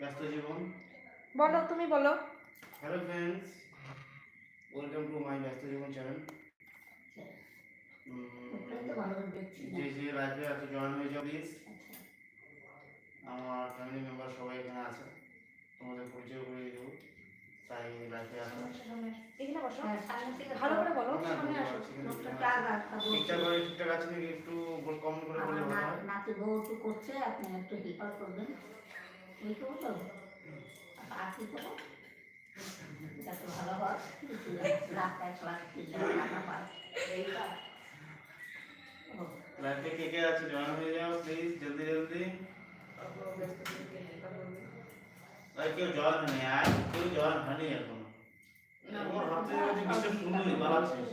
ব্যস্ত জীবন। বলো তুমি বলো। Hello friends welcome to my ব্যস্ত জীবন চ্যানেল যে যে লাইফে আছে জয়েন হয়ে যাও প্লিজ আমার ফ্যামিলি মেম্বার সবাই এখানে আছে। তোমাদের পরিচয় করে দেবো। তাই লাইফে আসো এখানে বসো। ভালো করে বলো। সামনে আসো। ঠিকঠাক করে ঠিকঠাক আছে নাকি? একটু কমেন্ট করে বলে হয় নাতি বউ একটু করছে আপনি একটু হেল্প করবেন। তো আর কি করব? যাতে ভালো হয়। রাস্তায় ক্লাস টাকা পায় এইটা লাইফে কে কে আছে? জয়েন হয়ে যাও প্লিজ জলদি জলদি। ভাই কেউ জয়েন হয়নি আর কেউ জয়েন হয়নি এখনও। তোমার ভাবতে যাচ্ছে বিশ্ব সুন্দরী পালাচ্ছিস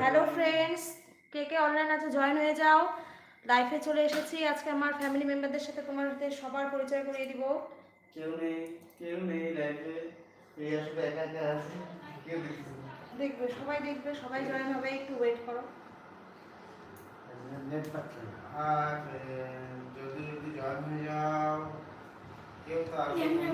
হ্যালো ফ্রেন্ডস কে কে অনলাইন আছে? জয়েন হয়ে যাও। লাইফে চলে এসেছি। আজকে আমার ফ্যামিলি মেম্বারদের সাথে তোমাদের সবার পরিচয় করিয়ে দিব। কেউ নেই কেউ নেই লাইফে এই আসলে একা একা আছে কেউ দেখবে সবাই দেখবে সবাই জয়েন হবে। একটু ওয়েট করো। নেট পাচ্ছে। আর যদি জলদি জয়েন হয়ে যাও কেউ তো আসো না।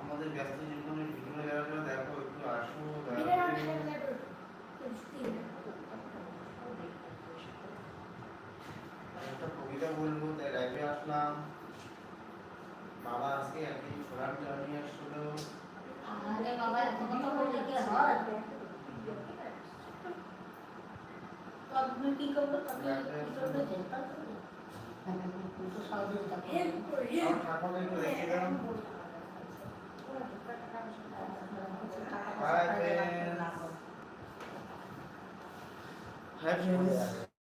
আমাদের ব্যস্ত জীবনের ভিডিও দেখো একটু আসো দয়া করে। একটা কবিতা বলব তাই লাইভে আসলাম। বাবা আজকে একদিন ঘোরার জার্নি আসছিল। আরে বাবা এত কথা বললে কি হয়? কি করবে? কি করবে? চিন্তা করবে। friends.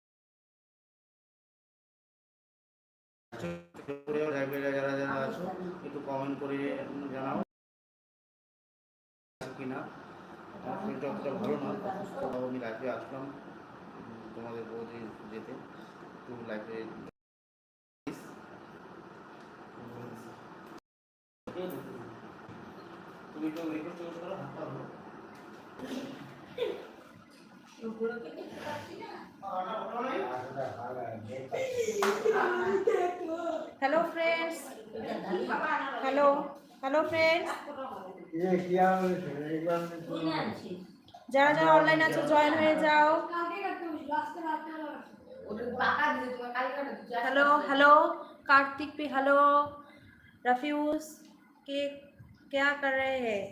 আছো, একটু কমেন্ট করে জানাও। কিনা? অতটা ভালো না অসুস্থ আমি লাইফে আসলাম, তোমাদের বৌদি যেতে একটু লাইফে তুমি hello friends hello hello friends বুঝে আনছিস যারা যারা অনলাইন আছে জয়েন হয়ে যাও हेलो हेलो कार्तिक भी हेलो रफ्यूज के क्या कर रहे हैं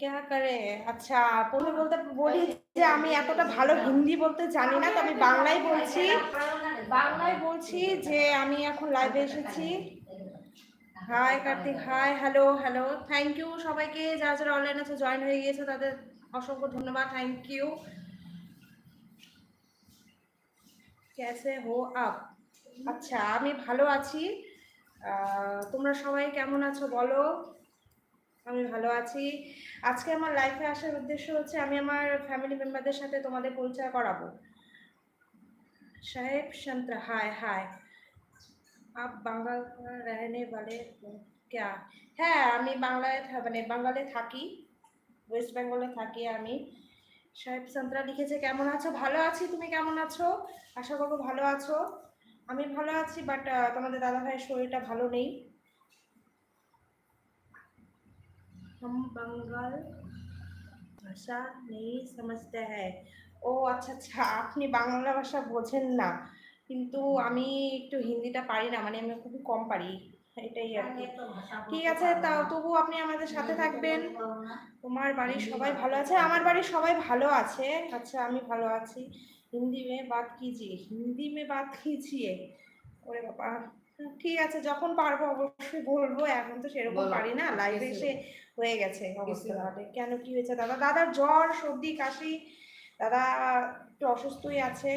क्या कर रहे हैं আচ্ছা প্রথমে বলতে বলি যে আমি এতটা ভালো হিন্দি বলতে জানি না তো আমি বাংলায় বলছি বাংলায় বলছি যে আমি এখন লাইভে এসেছি Hi Kartik hi hello hello thank you সবাইকে। যারা যারা অনলাইন আছে জয়েন হয়ে গিয়েছে, তাদের অসংখ্য ধন্যবাদ। থ্যাংক ইউ ক্যাসে হো আপ। আচ্ছা আমি ভালো আছি। তোমরা সবাই কেমন আছো বলো? আমি ভালো আছি। আজকে আমার লাইফে আসার উদ্দেশ্য হচ্ছে, আমি আমার ফ্যামিলি মেম্বারদের সাথে তোমাদের পরিচয় করাবো। সাহেব শান্ত হায় হায় আপ বাঙ্গাল रहने वाले हो क्या হ্যাঁ আমি বাংলায় থা- মানে বাঙ্গালে থাকি ওয়েস্ট বেঙ্গলে থাকি আমি সাহেব সন্ত্রা লিখেছে কেমন আছো ভালো আছি তুমি কেমন আছো আশা করবো ভালো আছো আমি ভালো আছি বাট তোমাদের দাদা ভাইয়ের শরীরটা ভালো নেই हम बंगाल ভাষা নেই समझते हैं ও আচ্ছা আচ্ছা আপনি বাংলা ভাষা বোঝেন না কিন্তু আমি একটু হিন্দিটা পারি না মানে আমি খুবই কম পারি এটাই আর কি। ঠিক আছে তাও তবু আপনি আমাদের সাথে থাকবেন। তোমার বাড়ির সবাই ভালো আছে? আমার বাড়ির সবাই ভালো আছে। আচ্ছা আমি ভালো আছি। হিন্দি মে বাত কিজিয়ে হিন্দি মে বাত খিজিয়ে ওরে বাবা। ঠিক আছে যখন পারব অবশ্যই বলব এখন তো সেরকম পারি না। লাইভে এসে হয়ে গেছে কেন কি হয়েছে? দাদা দাদার জ্বর সর্দি কাশি। দাদা একটু অসুস্থই আছে।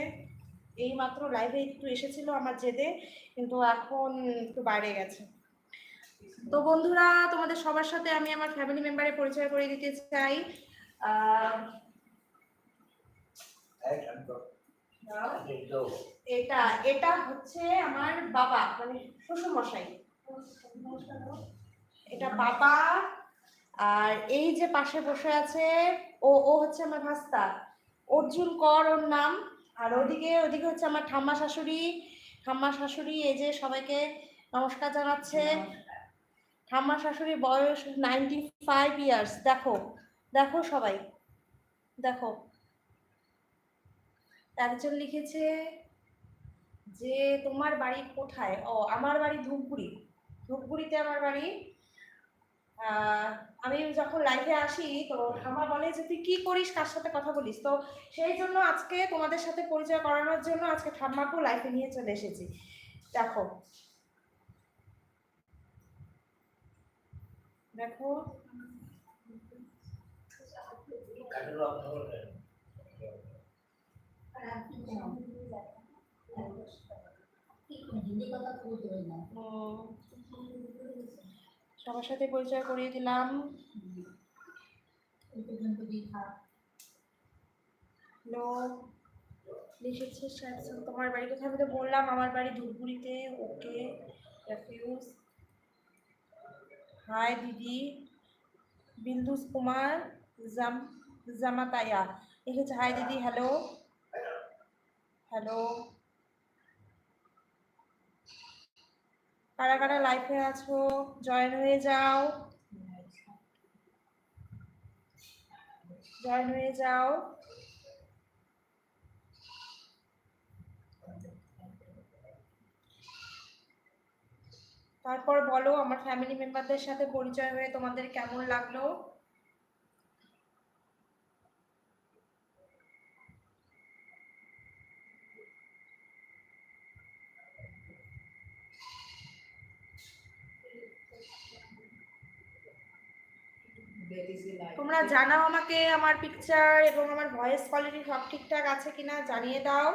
এই মাত্র লাইভে একটু এসেছিল আমার জেদে কিন্তু এখন একটু বাইরে গেছে। তো বন্ধুরা তোমাদের সবার সাথে আমি আমার ফ্যামিলি মেম্বারে পরিচয় করে দিতে চাই। এটা এটা হচ্ছে আমার বাবা মানে শ্বশুর মশাই এটা বাবা আর এই যে পাশে বসে আছে ও ও হচ্ছে আমার ভাস্তা। অর্জুন কর ওর নাম। আর ওদিকে ওদিকে হচ্ছে আমার ঠাম্মা শাশুড়ি। ঠাম্মা শাশুড়ি, এই যে সবাইকে নমস্কার জানাচ্ছে। ঠাম্মা শাশুড়ি বয়স নাইনটি ফাইভ ইয়ার্স দেখো দেখো সবাই, দেখো। একজন লিখেছে যে, তোমার বাড়ি কোথায়? ও, আমার বাড়ি ধূপগুড়ি। ধূপগুড়িতে আমার বাড়ি আমি যখন লাইফে আসি তো ঠাম্মা বলে যে তুই কি করিস? কার সাথে কথা বলিস? তো সেই জন্য আজকে তোমাদের সাথে পরিচয় করানোর জন্য আজকে ঠাম্মাকেও লাইফে নিয়ে চলে এসেছি। দেখো। দেখো। হিন্দি কথা সবার সাথে পরিচয় করিয়ে দিলাম। হ্যালো লিখেছে স্যামসাং তোমার বাড়ি কোথায়? আমি তো বললাম আমার বাড়ি ধূপগুড়িতে। ওকে রেফিউজ হাই দিদি। বিন্দুস কুমার জাম জামাতায়া। লিখেছে হাই দিদি হ্যালো হ্যালো কারা কারা লাইফে আছো? জয়েন হয়ে যাও। জয়েন হয়ে যাও। তারপর বলো আমার ফ্যামিলি মেম্বারদের সাথে পরিচয় হয়ে তোমাদের কেমন লাগল? তোমরা জানাও আমাকে আমার পিকচার এবং আমার ভয়েস কোয়ালিটি সব ঠিকঠাক আছে কিনা জানিয়ে দাও।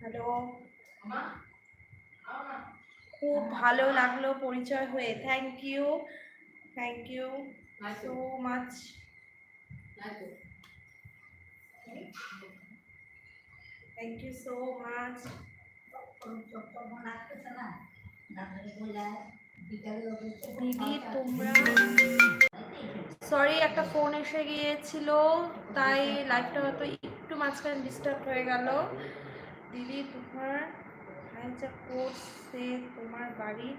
হ্যালো খুব ভালো লাগল পরিচয় হয়ে। Thank you thank you so much thank you so much দিদি তোমরা সরি একটা ফোন এসে গিয়েছিল তাই লাইফটা হয়তো একটু মাঝখানে ডিস্টার্ব হয়ে গেল। দিদি তোমার হাইজা কোর্সে তোমার বাড়ির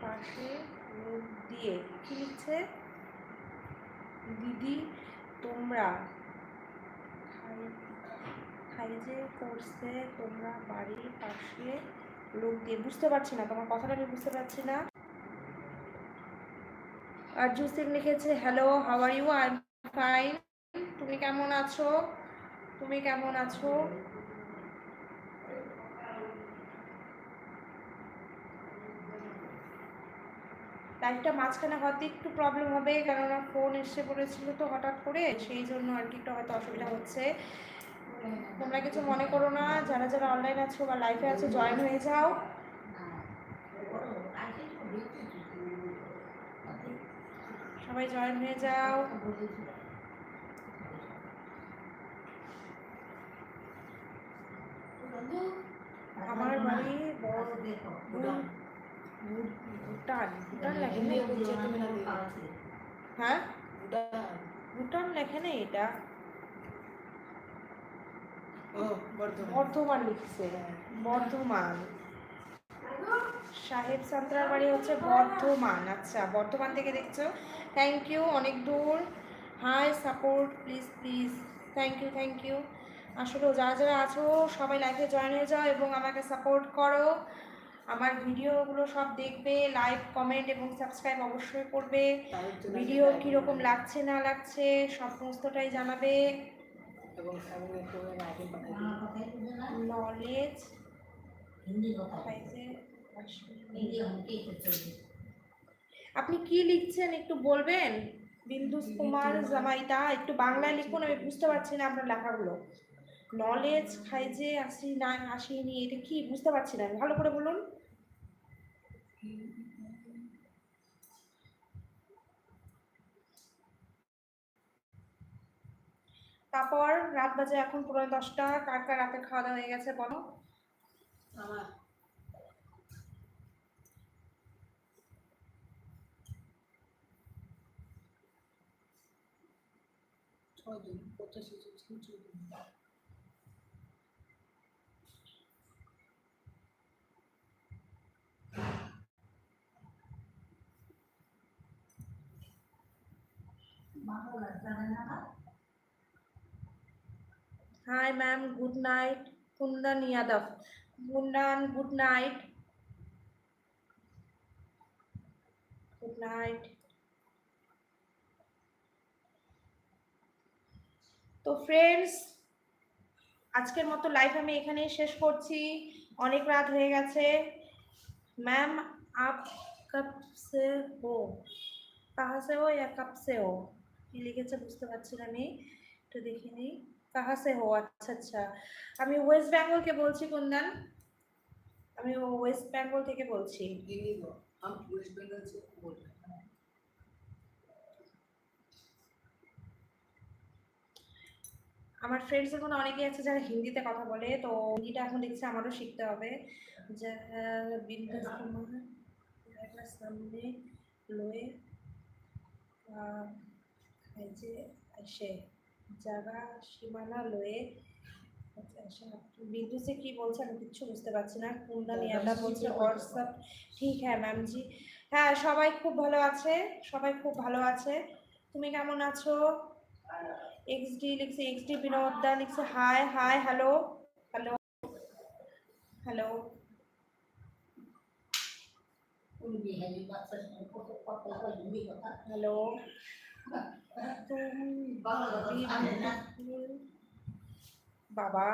পাশে লোক দিয়ে। কি লিখছে? দিদি, তোমরা খাই- খাইজে কোর্সে তোমরা বাড়ির পাশে লোক দিয়ে। বুঝতে পারছি না, তোমার কথাটা আমি বুঝতে পারছি না। আরজু সিং লিখেছে hello how are you I fine তুমি কেমন আছো? তুমি কেমন আছো? লাইফটা মাঝখানে হয়তো একটু প্রবলেম হবে, কেননা ফোন এসে পড়েছিল তো হঠাৎ করে, সেই জন্য আর কি একটু হয়তো অসুবিধা হচ্ছে। তোমরা কিছু মনে করো না, যারা যারা অনলাইন আছো বা লাইফে আছো জয়েন হয়ে যাও। সবাই জয়েন হয়ে যাও। আমার বাড়ি বড় ভুটান ভুটান লেখে নেই হ্যাঁ? ভুটান। লেখে নেই এটা? বর্ধমান। লিখছে বর্ধমান। সাহেব সান্ত্রার বাড়ি হচ্ছে বর্ধমান। আচ্ছা বর্ধমান থেকে দেখছ। থ্যাংক ইউ অনেক দূর। Hi support please please thank you thank you আসলে যারা যারা আছো সবাই লাইফে জয়েন হয়ে যাও এবং আমাকে সাপোর্ট করো। আমার ভিডিওগুলো সব দেখবে লাইক কমেন্ট এবং সাবস্ক্রাইব অবশ্যই করবে। ভিডিও কীরকম লাগছে না লাগছে সমস্তটাই জানাবে। নলেজ আপনি কি লিখছেন একটু বলবেন? বিন্দুস কুমার জামাইতা একটু বাংলায় লিখুন আমি বুঝতে পারছি না আপনার লেখাগুলো। নলেজ খাইজে আসি না আসিনি এটা কি? বুঝতে পারছি না ভালো করে বলুন। তারপর রাত বাজে এখন পুরো দশটা। কার কার রাতে খাওয়া দাওয়া হয়ে গেছে বলো? আমার। ছয় দিন পঁচাশি জন ছয় দিন বাংলা না Hi, ma'am. Good night. Kundan Yadav. Kundan, good night. Good night. তো ফ্রেন্ডস আজকের মতো লাইভ আমি এখানেই শেষ করছি অনেক রাত হয়ে গেছে ম্যাম আপ কব সে হো কাহা সে হো ইয়া কব সে হো কি লিখেছে বুঝতে পারছি না আমি একটু দেখে নিই কাহা সে হো আচ্ছা আচ্ছা। আমি ওয়েস্ট বেঙ্গলকে বলছি কুন্দন আমি ওয়েস্ট বেঙ্গল থেকে বলছি। ওয়েস্ট বেঙ্গল আমার ফ্রেন্ডস এখন অনেকেই আছে যারা হিন্দিতে কথা বলে তো হিন্দিটা এখন দেখছি আমারও শিখতে হবে। যা বিন্দাস সামনে লয়ে যে আসে জায়গা সীমানা লয়ে আচ্ছা, আচ্ছা, বিন্দু সে কি বলছে আমি কিচ্ছু বুঝতে পারছি না। কুন্দন ইয়াদা বলছে হোয়াটসঅ্যাপ ঠিক হ্যাঁ ম্যাম জি। হ্যাঁ সবাই খুব ভালো আছে সবাই খুব ভালো আছে। তুমি কেমন আছো? এক্সডি লিখছে এক্সডি বিনোদা লিখছে hi hi hello hello hello হয় হ্যালো বাবা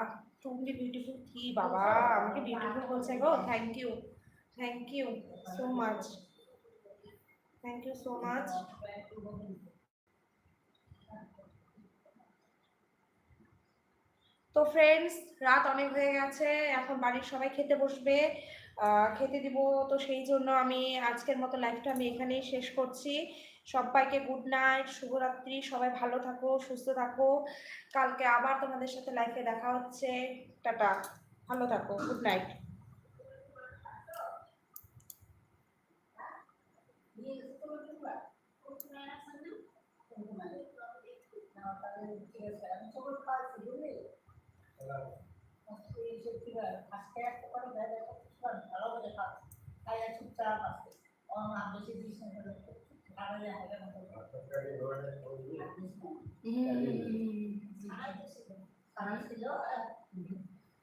তুমি বিউটিফুল কি বাবা? আমাকে বিউটিফুল বলছে গো। Thank you thank you so much thank you so much তো ফ্রেন্ডস রাত অনেক হয়ে গেছে, এখন বাড়ির সবাই খেতে বসবে। খেতে দিব তো সেই জন্য আমি আজকের মতো লাইফটা আমি এখানেই শেষ করছি। সবাইকে গুড নাইট শুভরাত্রি, সবাই ভালো থাকো, সুস্থ থাকো। কালকে আবার তোমাদের সাথে লাইফে দেখা হচ্ছে। টাটা, ভালো থাকো গুড নাইট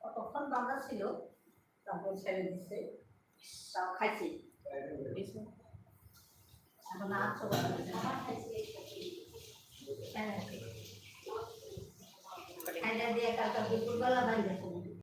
কতক্ষণ বাঁধা ছিল তারপর খাইছি এখন আটশো হ্যাঁ। খাইটা দিয়ে কালকে দুপুরবেলা